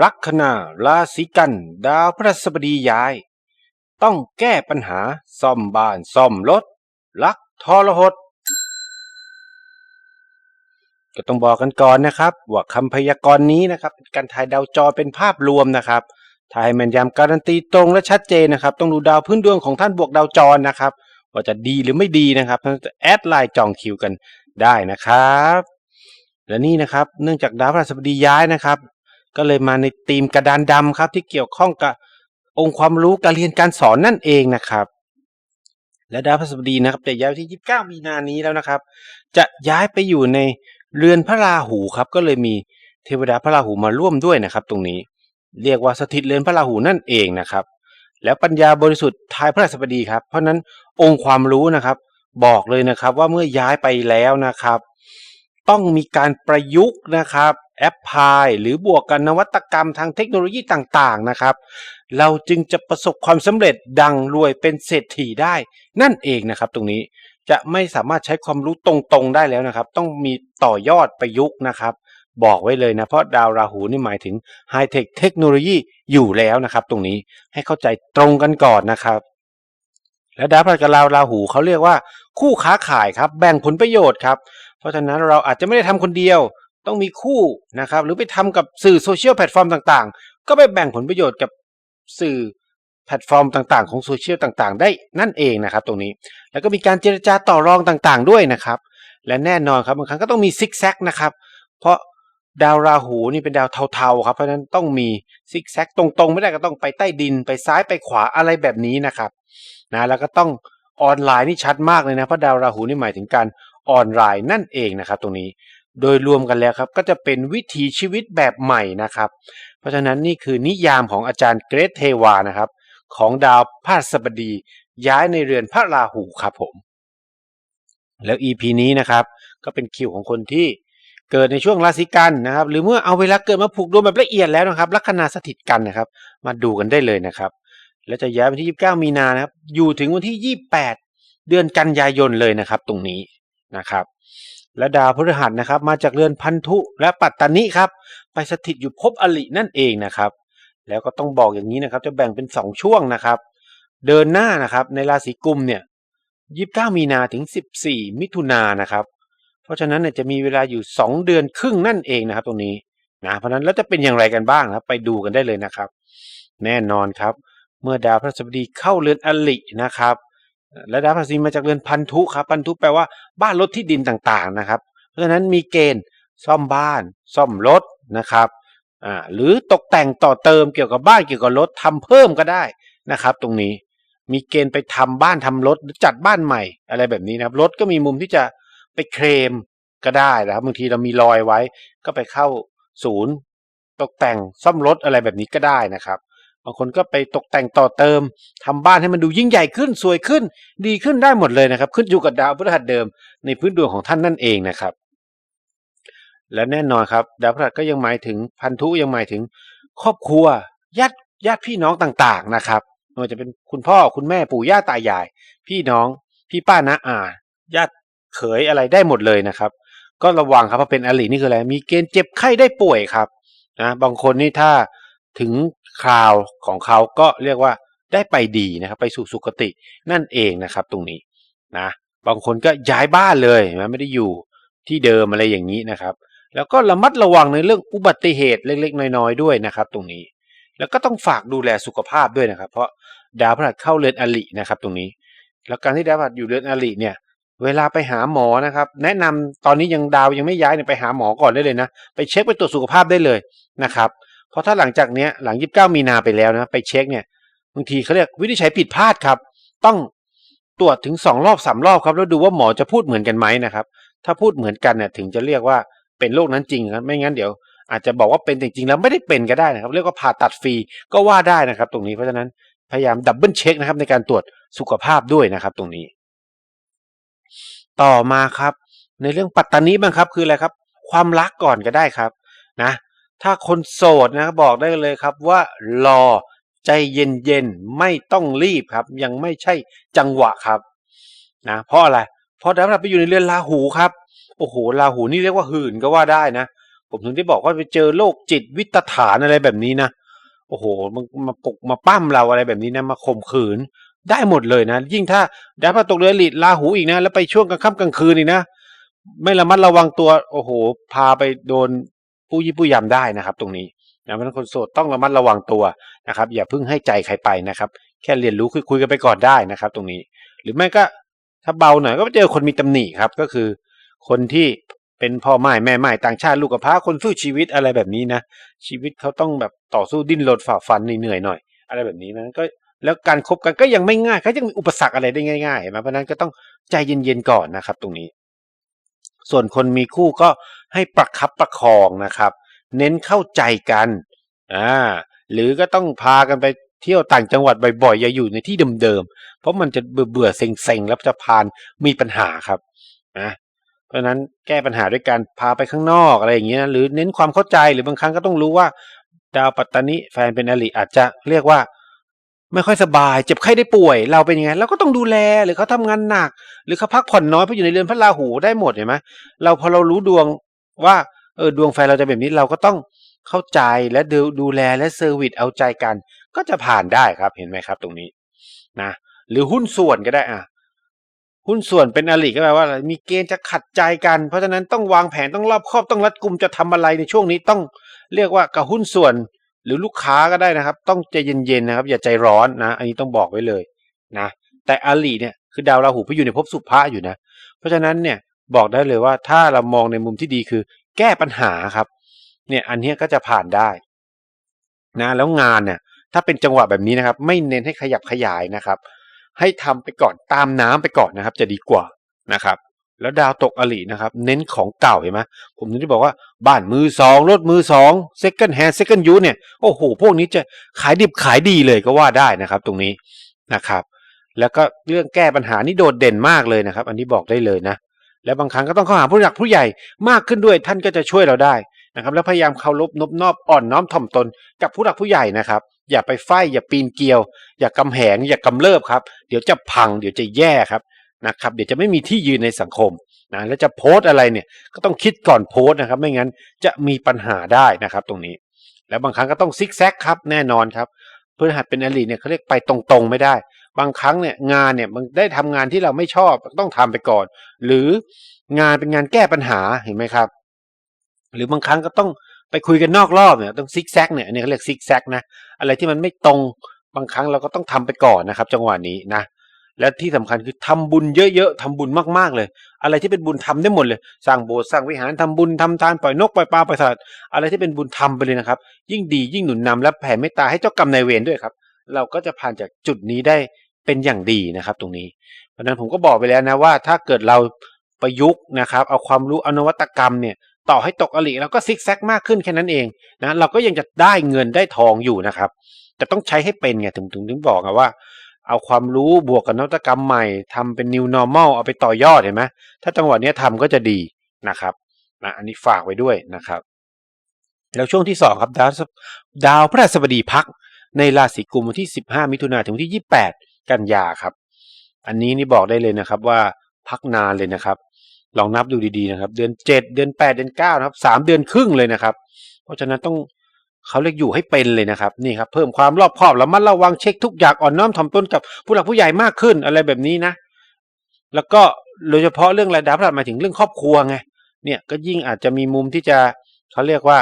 ลัคนาราศีกัน ดาวพฤหัสบดีย้าย ต้องแก้ปัญหาซ่อมบ้านซ่อมรถลักทรหดก็ต้องบอกกันก่อนนะครับ ว่าคำพยากรณ์นี้นะครับเป็นการถ่ายดาวจอเป็นภาพรวมนะครับถ่ายแม่นยำการันตีตรงและชัดเจนนะครับ ต้องดูดาวพื้นดวงของท่านบวกดาวจรนะครับ ว่าจะดีหรือไม่ดีนะครับท่านจะแอดไลน์จองคิวกันได้นะครับ และนี่นะครับ เนื่องจากดาวพฤหัสบดีย้ายนะครับ ก็เลยมาในธีมกระดานดำครับ ที่เกี่ยวข้องกับองค์ความรู้การเรียนการสอนนั่นเองนะครับ และดาวพฤหัสบดีนะครับจะย้ายที่ 29 มีนานี้แล้วนะครับ จะย้ายไปอยู่ในเรือนพระราหูครับ ก็เลยมีเทวดาพระราหูมาร่วมด้วยนะครับ ตรงนี้เรียกว่าสถิตเรือนพระราหูนั่นเองนะครับ แล้วปัญญาบริสุทธิ์ทายพระราชบดีครับ เพราะฉะนั้นองค์ความรู้นะครับ บอกเลยนะครับว่าเมื่อย้ายไปแล้วนะครับ ต้องมีการประยุกต์นะครับ แอปพลายหรือบวกกันนวัตกรรมทางเทคโนโลยีต่างๆนะครับ เราจึงจะประสบความสำเร็จดังรวยเป็นเศรษฐีได้ นั่นเองนะครับ ตรงนี้จะไม่สามารถใช้ความรู้ตรงๆได้แล้วนะครับ ต้องมีต่อยอดประยุกต์นะครับ บอกไว้เลยนะเพราะดาวราหูนี่หมายถึงไฮเทคเทคโนโลยีอยู่แล้วนะครับ ตรงนี้ให้เข้าใจตรงกันก่อนนะครับและดาวพฤหัสกับดาวราหูเขาเรียกว่าคู่ค้าขายครับ แบ่งผลประโยชน์ครับ เพราะฉะนั้นเราอาจจะไม่ได้ทำคนเดียว ต้องมีคู่นะครับหรือไปทำกับสื่อโซเชียลแพลตฟอร์มต่างๆ ก็ไปแบ่งผลประโยชน์กับสื่อแพลตฟอร์มต่างๆ ของโซเชียลต่างๆ ได้นั่นเองนะครับ ตรงนี้แล้วก็มีการเจรจาต่อรองต่างๆ ด้วยนะครับ และแน่นอนครับบางครั้งก็ต้องมีซิกแซกนะครับเพราะดาวราหูนี่เป็นดาวเทาๆครับเพราะฉะนั้นต้องมีซิกแซกตรงๆ ไม่ได้ก็ต้องไปใต้ดินไปซ้ายไปขวาอะไรแบบนี้นะครับนะแล้วก็ต้องออนไลน์นี่ชัดมากเลยนะเพราะดาวราหูนี่หมายถึงการออนไลน์นั่นเองนะครับ ตรงนี้ โดยรวมกันแล้วครับก็จะเป็นวิถีชีวิตแบบใหม่นะครับ เพราะฉะนั้นนี่คือนิยามของอาจารย์เกรทเทวานะครับ ของดาวพฤหัสบดีย้ายในเรือนพระราหูครับผม แล้ว EP นี้นะครับ ก็เป็นคิวของคนที่เกิดในช่วงราศีกันนะครับ หรือเมื่อเอาเวลาเกิดมาผูกดวงแบบละเอียดแล้วนะครับลัคนาสถิตกันนะครับ มาดูกันได้เลยนะครับ แล้วจะย้ายวันที่ 29 มีนานะครับ อยู่ถึงวันที่ 28 เดือนกันยายนเลยนะครับ ตรงนี้นะครับ และดาวพฤหัสนะครับ มาจากเรือนพันธุและปัตตานิครับ ไปสถิตอยู่ภพอลินั่นเองนะครับ แล้วก็ต้องบอกอย่างนี้นะครับ จะแบ่งเป็น 2 ช่วงนะครับ เดินหน้านะครับในราศีกุมเนี่ย29 มีนาถึง 14 มิถุนานะครับ เพราะฉะนั้นเนี่ยจะมีเวลาอยู่ 2 เดือนครึ่งนั่นเองนะครับ ตรงนี้นะเพราะฉะนั้นแล้วจะเป็นอย่างไรกันบ้างครับ ไปดูกันได้เลยนะครับ แน่นอนครับ เมื่อดาวพฤหัสบดีเข้าเรือนอลินะครับ และดาวพฤหัสบดีมาจากเรือนพันธุครับพันธุแปลว่าบ้านรถที่ดินต่างๆนะครับ เพราะฉะนั้นมีเกณฑ์ซ่อมบ้าน ซ่อมรถนะครับอ่าหรือตกแต่งต่อเติมเกี่ยวกับบ้านเกี่ยวกับรถทำเพิ่มก็ได้นะครับ ตรงนี้มีเกณฑ์ไปทำบ้านทำรถหรือจัดบ้านใหม่อะไรแบบนี้นะครับรถก็มีมุมที่จะไปเคลมก็ได้นะครับบางทีเรามีรอยไว้ ก็ไปเข้าศูนย์ ตกแต่งซ่อมรถอะไรแบบนี้ก็ได้นะครับ บางคนก็ไปตกแต่งต่อเติมทำบ้านให้มันดูยิ่งใหญ่ขึ้นสวยขึ้น ดีขึ้นได้หมดเลยนะครับ ขึ้นอยู่กับดาวพฤหัสเดิมในพื้นดวงของท่านนั่นเองนะครับ และแน่นอนครับ ดาวพฤหัสก็ยังหมายถึงพันธุยังหมายถึง ครอบครัวญาติญาติพี่น้องต่างๆนะครับไม่ว่าจะเป็นคุณพ่อคุณแม่ปู่ย่าตายาย พี่น้องพี่ป้าน้าอาญาติเขยอะไรได้หมดเลยนะครับ ก็ระวังครับเพราะเป็นอลินี่คืออะไรมีเกณฑ์เจ็บไข้ได้ป่วยครับนะบางคนนี่ถ้า ถึงคราวของเขาก็เรียกว่าได้ไปดีนะครับ ไปสู่สุคตินั่นเองนะครับ ตรงนี้นะบางคนก็ย้ายบ้านเลยไม่ได้อยู่ที่เดิมอะไรอย่างนี้นะครับ แล้วก็ระมัดระวังในเรื่องอุบัติเหตุเล็กๆ น้อยๆด้วยนะครับ ตรงนี้ แล้วก็ต้องฝากดูแลสุขภาพด้วยนะครับ เพราะดาวพฤหัสเข้าเรือนอลินะครับ ตรงนี้ แล้วการที่ดาวพฤหัสอยู่เรือนอลิเนี่ยเวลาไปหาหมอนะครับ แนะนำตอนนี้ยังดาวยังไม่ย้ายเนี่ยไปหาหมอก่อนได้เลยนะ ไปเช็คไปตรวจสุขภาพได้เลยนะครับ เพราะถ้าหลังจากเนี้ยหลัง 29 มีนาไปแล้วนะไปเช็คเนี่ยบางทีเขาเรียกวินิจฉัยผิดพลาดครับ ต้องตรวจถึง 2 รอบ 3 รอบครับ แล้วดูว่าหมอจะพูดเหมือนกันไหมนะครับ ถ้าพูดเหมือนกันเนี่ยถึงจะเรียกว่าเป็นโรคนั้นจริงครับไม่งั้นเดี๋ยว อาจจะบอกว่าเป็นจริงๆแล้วไม่ได้เป็นก็ได้นะครับ เรียกว่าผ่าตัดฟรีก็ว่าได้นะครับ ตรงนี้เพราะฉะนั้นพยายามดับเบิลเช็คนะครับในการตรวจสุขภาพด้วยนะครับตรงนี้ ต่อมาครับ ในเรื่องปัตตานีบ้างครับคืออะไรครับ ความรักก่อนก็ได้ครับนะ ถ้าคนโสดนะครับบอกได้เลยครับว่ารอใจเย็นๆไม่ต้องรีบครับ ยังไม่ใช่จังหวะครับนะเพราะอะไรเพราะดาวพฤหัสไปอยู่ในเรือนราหูครับโอ้โหราหูนี่เรียกว่าหื่นก็ว่าได้นะ ผมถึงได้บอกว่าไปเจอโรคจิตวิตฐานอะไรแบบนี้นะโอ้โหมันมาปกมาปั้มเราอะไรแบบนี้นะมาข่มขืนได้หมดเลยนะ ยิ่งถ้าดาวพระตกเรือลิดลาหูอีกนะ แล้วไปช่วงกลางค่ำกลางคืนอีกนะ ไม่ระมัดระวังตัว โอ้โห พาไปโดน ผู้ยี่ผู้ยำได้นะครับ ตรงนี้นะเพราะนั้นคนโสดต้องระมัดระวังตัวนะครับ อย่าเพิ่งให้ใจใครไปนะครับ แค่เรียนรู้คุยคุยกันไปก่อนได้นะครับ ตรงนี้ หรือไม่ก็ถ้าเบาหน่อยก็ไปเจอคนมีตำหนิครับ ก็คือ คนที่เป็นพ่อไม้แม่ไม้ต่างชาติลูกกับพร้าคนสู้ชีวิตอะไรแบบนี้นะ ชีวิตเขาต้องแบบต่อสู้ดิ้นรนฝ่าฟันเหนื่อยหน่อย อะไรแบบนี้นะก็แล้วการคบกันก็ยังไม่ง่ายเขายังมีอุปสรรคอะไรได้ง่ายๆเห็นไหมเพราะฉะนั้นก็ต้องใจเย็นๆก่อนนะครับ ตรงนี้ ส่วนคนมีคู่ก็ ให้ประคับประคองนะครับ เน้นเข้าใจกันอ่าหรือก็ต้องพากันไปเที่ยวต่างจังหวัดบ่อยๆอย่าอยู่ในที่เดิมๆเพราะมันจะเบื่อๆเซ็งๆแล้วจะพานมีปัญหาครับนะเพราะนั้นแก้ปัญหาด้วยการพาไปข้างนอกอะไรอย่างเงี้ยหรือเน้นความเข้าใจหรือบางครั้งก็ต้องรู้ว่า ดาวปัตตานิแฟนเป็นอริอาจจะเรียกว่า ไม่ค่อยสบาย เจ็บไข้ได้ป่วย เราเป็นยังไงเราก็ต้องดูแลหรือเขาทำงานหนัก หรือเขาพักผ่อนน้อยเพราะอยู่ในเรือนพระราหูได้หมดเห็นไหมเราพอเรารู้ดวง ว่าเออดวงแฟนเราจะแบบนี้เราก็ต้องเข้าใจและดูดูแลและเซอร์วิสเอาใจกัน ก็จะผ่านได้ครับเห็นไหมครับ ตรงนี้นะหรือหุ้นส่วนก็ได้อะหุ้นส่วนเป็นอริก็แปลว่า มีเกณฑ์จะขัดใจกัน เพราะฉะนั้นต้องวางแผนต้องรอบคอบต้องรัดกุมจะทำอะไรในช่วงนี้ต้องเรียกว่ากับหุ้นส่วนหรือลูกค้าก็ได้นะครับ ต้องใจเย็นๆนะครับ อย่าใจร้อนนะ อันนี้ต้องบอกไว้เลยนะแต่อลีเนี่ยคือดาวราหูไปอยู่ในภพสุภะอยู่นะ เพราะฉะนั้นเนี่ย บอกได้เลยว่าถ้าเรามองในมุมที่ดีคือ แก้ปัญหาครับ เนี่ยอันนี้ก็จะผ่านได้นะแล้วงานเนี่ยถ้าเป็นจังหวะแบบนี้นะครับ ไม่เน้นให้ขยับขยายนะครับ ให้ทำไปก่อนตามน้ำไปก่อนนะครับ จะดีกว่านะครับ แล้วดาวตกอลีนะครับ เน้นของเก่าเห็นไหมผมถึงได้บอกว่าบ้านมือสองรถมือสอง second hand second use เนี่ยโอ้โหพวกนี้จะขายดิบขายดีเลยก็ว่าได้นะครับ ตรงนี้นะครับ แล้วก็เรื่องแก้ปัญหานี่โดดเด่นมากเลยนะครับ อันนี้บอกได้เลยนะ แล้วบางครั้งก็ต้องเข้าหาผู้หลักผู้ใหญ่มากขึ้นด้วยท่านก็จะช่วยเราได้นะครับแล้วพยายามเคารพนบนอบอ่อนน้อมถ่อมตน กับผู้หลักผู้ใหญ่นะครับ อย่าไปไฟอย่าปีนเกลียว อย่ากำแหง อย่ากำเริบครับ เดี๋ยวจะพังเดี๋ยวจะแย่ครับนะครับเดี๋ยวจะไม่มีที่ยืนในสังคมนะแล้วจะโพสต์อะไรเนี่ยก็ต้องคิดก่อนโพสต์นะครับ ไม่งั้นจะมีปัญหาได้นะครับตรงนี้ แล้วบางครั้งก็ต้องซิกแซกครับแน่นอนครับเพื่อหัดเป็นอลีเนี่ยเขาเรียกไปตรงๆไม่ได้ บางครั้งเนี่ยงานเนี่ยมันได้ทำงานที่เราไม่ชอบต้องทำไปก่อน หรืองานเป็นงานแก้ปัญหาเห็นไหมครับ หรือบางครั้งก็ต้องไปคุยกันนอกรอบเนี่ยต้องซิกแซกเนี่ยอันนี้เขาเรียกซิกแซกนะอะไรที่มันไม่ตรงบางครั้งเราก็ต้องทำไปก่อนนะครับ จังหวะนี้นะและที่สำคัญคือทำบุญเยอะๆทำบุญมากๆเลย อะไรที่เป็นบุญทำได้หมดเลย สร้างโบสถ์สร้างวิหารทำบุญทำทานปล่อยนกปล่อยปลาปล่อยสัตว์อะไรที่เป็นบุญทำไปเลยนะครับ ยิ่งดียิ่งหนุนนำและแผ่เมตตาให้เจ้ากรรมนายเวรด้วยครับ เราก็จะผ่านจากจุดนี้ได้เป็นอย่างดีนะครับ ตรงนี้ เพราะนั้นผมก็บอกไปแล้วนะว่า ถ้าเกิดเราประยุกต์นะครับ เอาความรู้อนวัตกรรมเนี่ย ต่อให้ตกอลีเราก็ซิกแซกมากขึ้นแค่นั้นเองนะเราก็ยังจะได้เงินได้ทองอยู่นะครับ แต่ต้องใช้ให้เป็นไงถึงถึงถึงบอกว่า เอาความรู้บวกกับนวัตกรรมใหม่ทำเป็น new normal เอาไปต่อยอดเห็นไหมถ้าจังหวะนี้ทำก็จะดีนะครับนะอันนี้ฝากไว้ด้วยนะครับ แล้วช่วงที่สองครับดาวดาวพฤหัสบดีพัก ในราศีกุมวันที่ 15 มิถุนายนถึงวันที่ 28 กันยาครับ อันนี้นี่บอกได้เลยนะครับว่าพักนานเลยนะครับ ลองนับดูดีๆนะครับ เดือน 7 เดือน 8 เดือน9นะครับ3เดือนครึ่งเลยนะครับ เพราะฉะนั้นต้องเขาเรียกอยู่ให้เป็นเลยนะครับนี่ครับเพิ่มความรอบคอบแล้วมันระวังเช็คทุกอย่างอ่อนน้อมถ่อมตนกับผู้หลักผู้ใหญ่มากขึ้นอะไรแบบนี้นะ แล้วก็โดยเฉพาะเรื่องรายได้หมายถึงเรื่องครอบครัวไงเนี่ยก็ยิ่งอาจจะมีมุมที่จะเขาเรียกว่า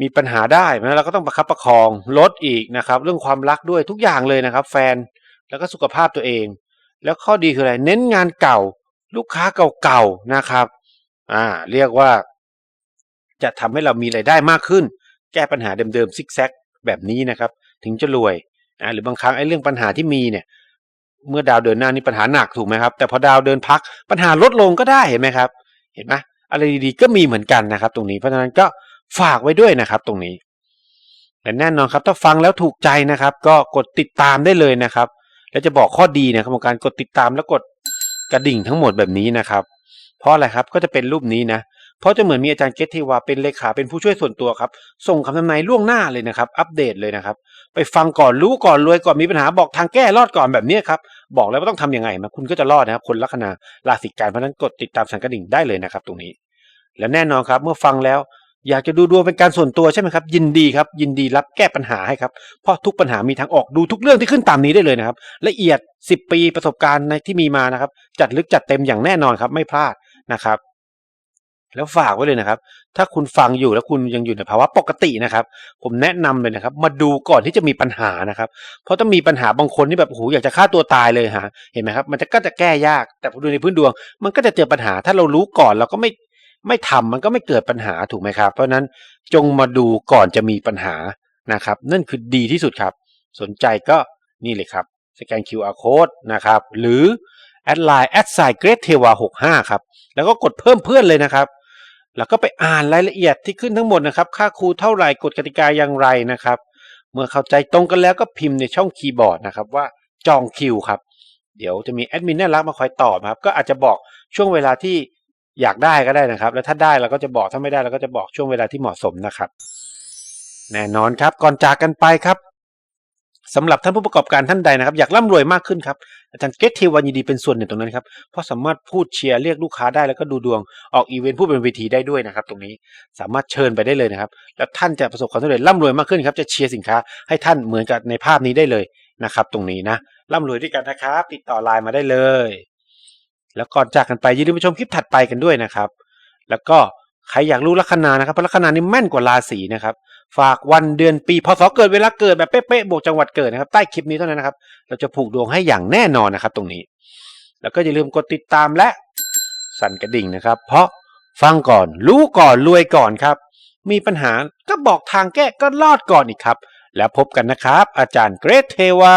มีปัญหาได้นะเราก็ต้องประคับประคองลดอีกนะครับ เรื่องความรักด้วยทุกอย่างเลยนะครับ แฟนแล้วก็สุขภาพตัวเอง แล้วข้อดีคืออะไร เน้นงานเก่า ลูกค้าเก่าๆนะครับอ่าเรียกว่า จะทำให้เรามีรายได้มากขึ้น แก้ปัญหาเดิมๆซิกแซกแบบนี้นะครับ ถึงจะรวยอ่าหรือบางครั้งไอ้เรื่องปัญหาที่มีเนี่ย เมื่อดาวเดินหน้านี่ปัญหาหนักถูกไหมครับ แต่พอดาวเดินพักปัญหาลดลงก็ได้เห็นไหมครับ เห็นไหมอะไรดีๆก็มีเหมือนกันนะครับ ตรงนี้เพราะฉะนั้นก็ ฝากไว้ด้วยนะครับตรงนี้และแน่นอนครับถ้าฟังแล้วถูกใจนะครับ ก็กดติดตามได้เลยนะครับ แล้วจะบอกข้อดีนะครับของการกดติดตามแล้วกดกระดิ่งทั้งหมดแบบนี้นะครับ เพราะอะไรครับก็จะเป็นรูปนี้นะเพราะจะเหมือนมีอาจารย์เกตเทวาเป็นเลขาเป็นผู้ช่วยส่วนตัวครับ ส่งคำทำนายล่วงหน้าเลยนะครับ อัปเดตเลยนะครับ ไปฟังก่อนรู้ก่อนรวยก่อนมีปัญหาบอกทางแก้รอดก่อนแบบนี้ครับ บอกแล้วว่าต้องทำยังไงนะคุณก็จะรอดนะครับ คนลัคนาราศีกันเพราะนั้นกดติดตามสังกระดิ่งได้เลยนะครับ ตรงนี้ และแน่นอนครับ เมื่อฟังแล้ว อยากจะดูดวงเป็นการส่วนตัวใช่ไหมครับ ยินดีครับ ยินดีรับแก้ปัญหาให้ครับ เพราะทุกปัญหามีทางออกดูทุกเรื่องที่ขึ้นตามนี้ได้เลยนะครับ ละเอียด 10 ปีประสบการณ์ในที่มีมานะครับ จัดลึกจัดเต็มอย่างแน่นอนครับ ไม่พลาดนะครับ แล้วฝากไว้เลยนะครับ ถ้าคุณฟังอยู่แล้วคุณยังอยู่ในภาวะปกตินะครับ ผมแนะนำเลยนะครับ มาดูก่อนที่จะมีปัญหานะครับ เพราะถ้ามีปัญหาบางคนที่แบบโอ้โหอยากจะฆ่าตัวตายเลยฮะเห็นไหมครับ มันจะก็จะแก้ยาก แต่พอดูในพื้นดวง มันก็จะเจอปัญหา ถ้าเรารู้ก่อนเราก็ไม่ ไม่ทำมันก็ไม่เกิดปัญหาถูกไหมครับ เพราะฉะนั้นจงมาดูก่อนจะมีปัญหานะครับ นั่นคือดีที่สุดครับ สนใจก็นี่เลยครับสแกน QR code นะครับ หรือแอดไลน์แอดไซเกรดเทวา65ครับ แล้วก็กดเพิ่มเพื่อนเลยนะครับ แล้วก็ไปอ่านรายละเอียดที่ขึ้นทั้งหมดนะครับ ค่าครูเท่าไหร่กฎกติกาอย่างไรนะครับ เมื่อเข้าใจตรงกันแล้วก็พิมพ์ในช่องคีย์บอร์ดนะครับว่าจองคิวครับ เดี๋ยวจะมีแอดมินน่ารักมาคอยตอบครับ ก็อาจจะบอกช่วงเวลาที่ อยากได้ก็ได้นะครับ แล้วถ้าได้เราก็จะบอกถ้าไม่ได้เราก็จะบอกช่วงเวลาที่เหมาะสมนะครับ แน่นอนครับก่อนจากกันไปครับสำหรับท่านผู้ประกอบการท่านใดนะครับ อยากร่ำรวยมากขึ้นครับอาจารย์เกตเทวันยินดีเป็นส่วนหนึ่งตรงนั้นครับเพราะสามารถพูดเชียร์เรียกลูกค้าได้แล้วก็ดูดวงออกอีเวนต์ผู้เป็นเวทีได้ด้วยนะครับ ตรงนี้สามารถเชิญไปได้เลยนะครับ แล้วท่านจะประสบความสำเร็จร่ำรวยมากขึ้นครับจะเชียร์สินค้าให้ท่านเหมือนกับในภาพนี้ได้เลยนะครับ ตรงนี้นะร่ำรวยด้วยกันนะครับ ติดต่อไลน์มาได้เลย แล้วก่อนจากกันไปอย่าลืมไปชมคลิปถัดไปกันด้วยนะครับ แล้วก็ใครอยากรู้ลัคนานะครับเพราะลัคนานี่แม่นกว่าราศีนะครับ ฝากวันเดือนปีพศเกิดเวลาเกิดแบบเป๊ะๆบวกจังหวัดเกิดนะครับ ใต้คลิปนี้เท่านั้นนะครับ เราจะผูกดวงให้อย่างแน่นอนนะครับ ตรงนี้ แล้วก็อย่าลืมกดติดตามและสั่นกระดิ่งนะครับ เพราะฟังก่อนรู้ก่อนรวยก่อนครับ มีปัญหาก็บอกทางแก้ก็รอดก่อนอีกครับ แล้วพบกันนะครับ อาจารย์เกรทเทวา